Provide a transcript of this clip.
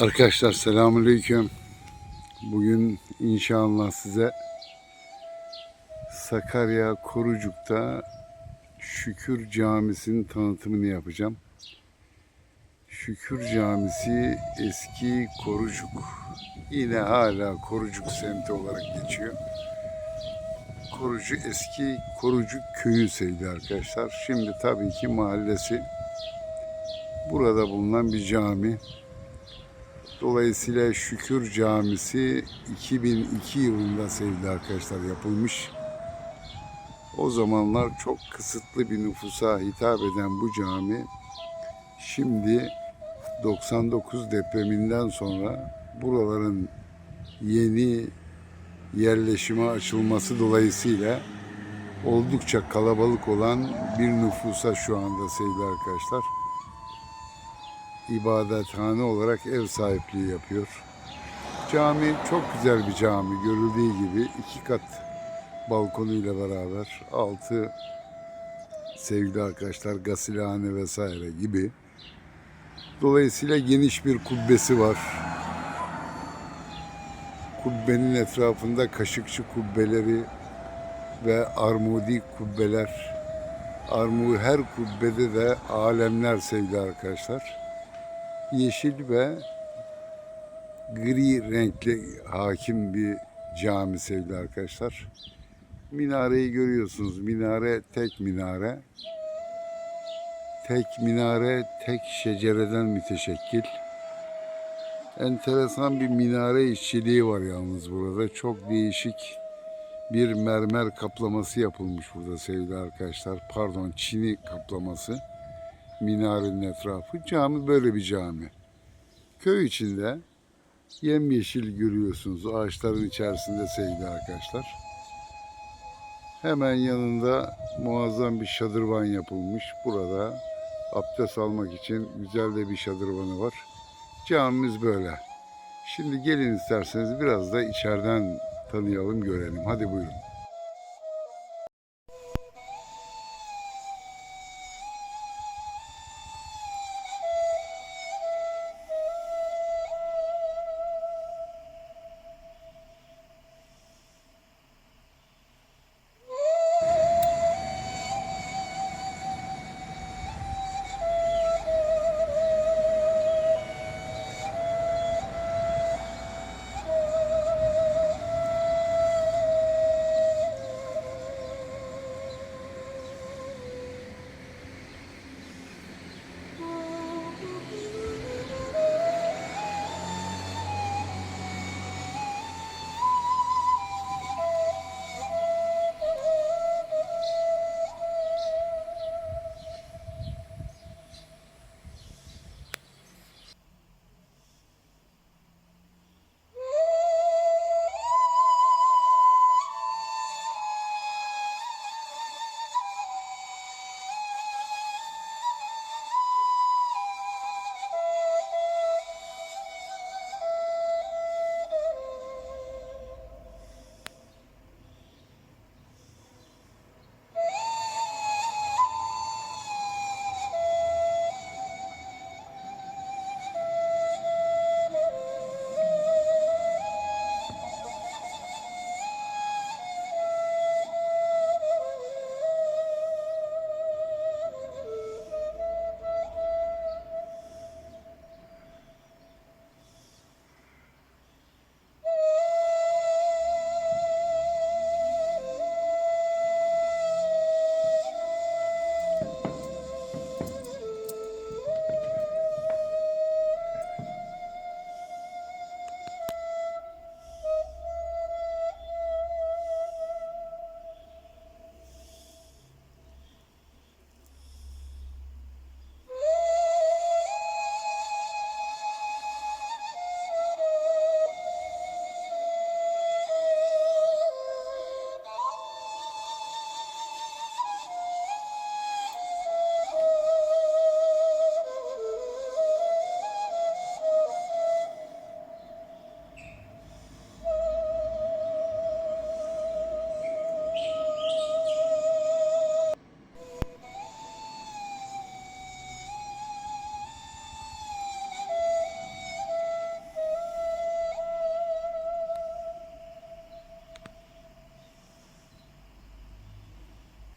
Arkadaşlar selamünaleyküm. Bugün inşallah size Sakarya Korucuk'ta Şükür Camisi'nin tanıtımını yapacağım. Şükür Camisi eski Korucuk. Yine hala Korucuk semti olarak geçiyor. Korucu eski Korucuk köyü sevgili arkadaşlar. Şimdi tabii ki mahallesi. Burada bulunan bir cami. Dolayısıyla Şükür Camisi 2002 yılında sevgili arkadaşlar yapılmış. O zamanlar çok kısıtlı bir nüfusa hitap eden bu cami şimdi 99 depreminden sonra buraların yeni yerleşime açılması dolayısıyla oldukça kalabalık olan bir nüfusa şu anda sevgili arkadaşlar ibadethane olarak ev sahipliği yapıyor. Cami çok güzel bir cami. Görüldüğü gibi iki kat balkonuyla beraber altı sevgili arkadaşlar gasilhane vesaire gibi. Dolayısıyla geniş bir kubbesi var. Kubbenin etrafında kaşıkçı kubbeleri ve armudi kubbeler. Armu her kubbede de alemler sevgili arkadaşlar yeşil ve gri renkli hakim bir cami sevgili arkadaşlar. Minareyi görüyorsunuz. Minare tek minare. Tek minare tek şecereden müteşekkil. Enteresan bir minare işçiliği var yalnız burada. Çok değişik bir mermer kaplaması yapılmış burada sevgili arkadaşlar. Pardon çini kaplaması minarenin etrafı. Cami böyle bir cami. Köy içinde yemyeşil görüyorsunuz ağaçların içerisinde sevgili arkadaşlar. Hemen yanında muazzam bir şadırvan yapılmış. Burada abdest almak için güzel de bir şadırvanı var. Camimiz böyle. Şimdi gelin isterseniz biraz da içeriden tanıyalım, görelim. Hadi buyurun.